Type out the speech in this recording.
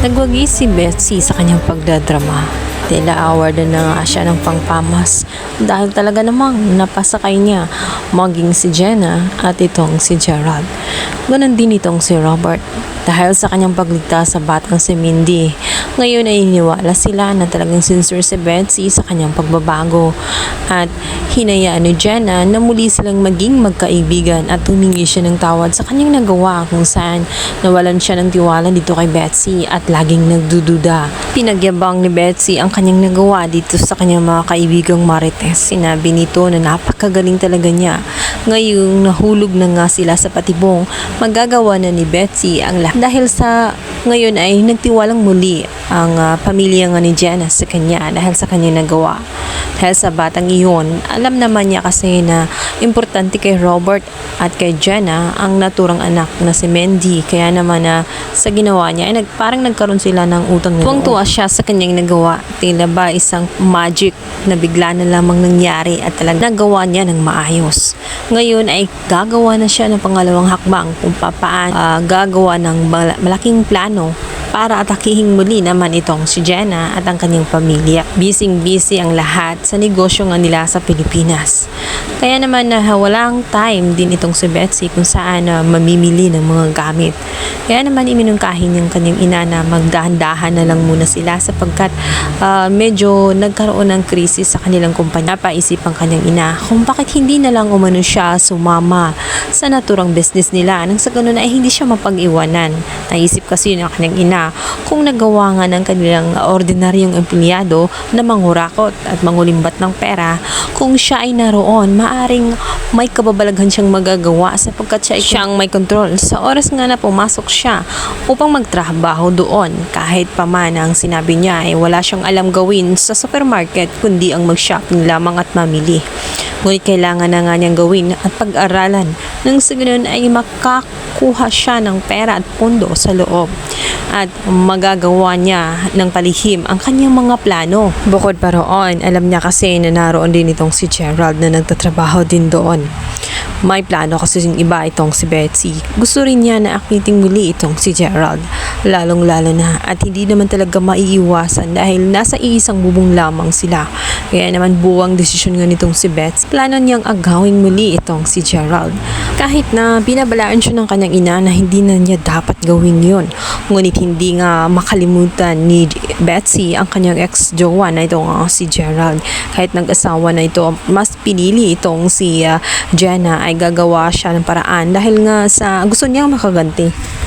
Nagwagi si Betsy sa kanyang pagdadrama. Tila award na nga siya ng pangpamas dahil talaga namang napasakay niya maging si Jenna at itong si Gerald. Ganon din itong si Robert dahil sa kanyang pagligtas sa batang si Mindy. Ngayon ay iniwala sila na talagang sincere si Betsy sa kanyang pagbabago at hinayaan ni Jenna na muli silang maging magkaibigan at humingi siya ng tawad sa kanyang nagawa kung saan nawalan siya ng tiwala dito kay Betsy at laging nagdududa. Pinagyabang ni Betsy ang kanyang nagawa dito sa kanyang mga kaibigang Marites. Sinabi nito na napakagaling talaga niya. Ngayong nahulog na nga sila sa patibong, magagawa na ni Betsy ang lahat. Dahil sa ngayon ay nagtiwalang muli ang ah, pamilya nga ni Jenna sa kanya dahil sa kanyang nagawa. Dahil sa batang iyon, alam naman niya kasi na importante kay Robert at kay Jenna ang naturang anak na si Mendy. Kaya naman na sa ginawa niya, ay nag, parang nagkaroon sila ng utang na. Tuwang-tuwa siya sa kanyang nagawa. Tila ba isang magic na bigla na lamang nangyari at talagang nagawa niya ng maayos. Ngayon ay gagawa na siya ng pangalawang hakbang kung papaano ah, gagawa ng mala- malaking plano para atakihing muli naman itong si Jenna at ang kanyang pamilya. Busy-busy ang lahat sa negosyo nga nila sa Pilipinas. Kaya naman na walang time din itong si Betsy kung saan na mamimili ng mga gamit. Kaya naman iminungkahin ng kanyang ina na magdahan-dahan na lang muna sila sapagkat ah, medyo nagkaroon ng krisis sa kanilang kumpanya. Paisip ang kanyang ina kung bakit hindi na lang umano siya sumama sa naturang business nila nang sa ganun ay hindi siya mapag-iwanan. Naisip kasi ng kanyang ina kung nagawa nga ng kanilang ordinaryong empleyado na mangurakot at mangulimbat ng pera, kung siya ay naroon, maaring may kababalaghan siyang magagawa sapagkat siya ay siyang may control. Sa oras nga na pumasok siya upang magtrabaho doon, kahit pa man ang sinabi niya ay wala siyang alam gawin sa supermarket kundi ang mag-shopping lamang at mamili. Ngunit kailangan na nga niyang gawin at pag-aralan nang sa ganun ay makakuha siya ng pera at pondo sa loob at magagawa niya ng palihim ang kanyang mga plano. Bukod pa roon, alam niya kasi na naroon din itong si Gerald na nagtatrabaho din doon. May plano kasi yung iba itong si Betsy. Gusto rin niya na akiting muli itong si Gerald. Lalong lalo na at hindi naman talaga maiiwasan dahil nasa iisang bubong lamang sila. Kaya naman buwang desisyon nga nitong si Betsy. Plano niyang agawing muli itong si Gerald. Kahit na binabalaan siya ng kanyang ina na hindi na niya dapat gawin yon. Ngunit hindi nga makalimutan ni Betsy ang kanyang ex-jowa na itong ah, si Gerald. Kahit nag-asawa na ito, mas pinili itong si ah, Jenna ay gagawa siya ng paraan dahil nga sa gusto niyang makaganti.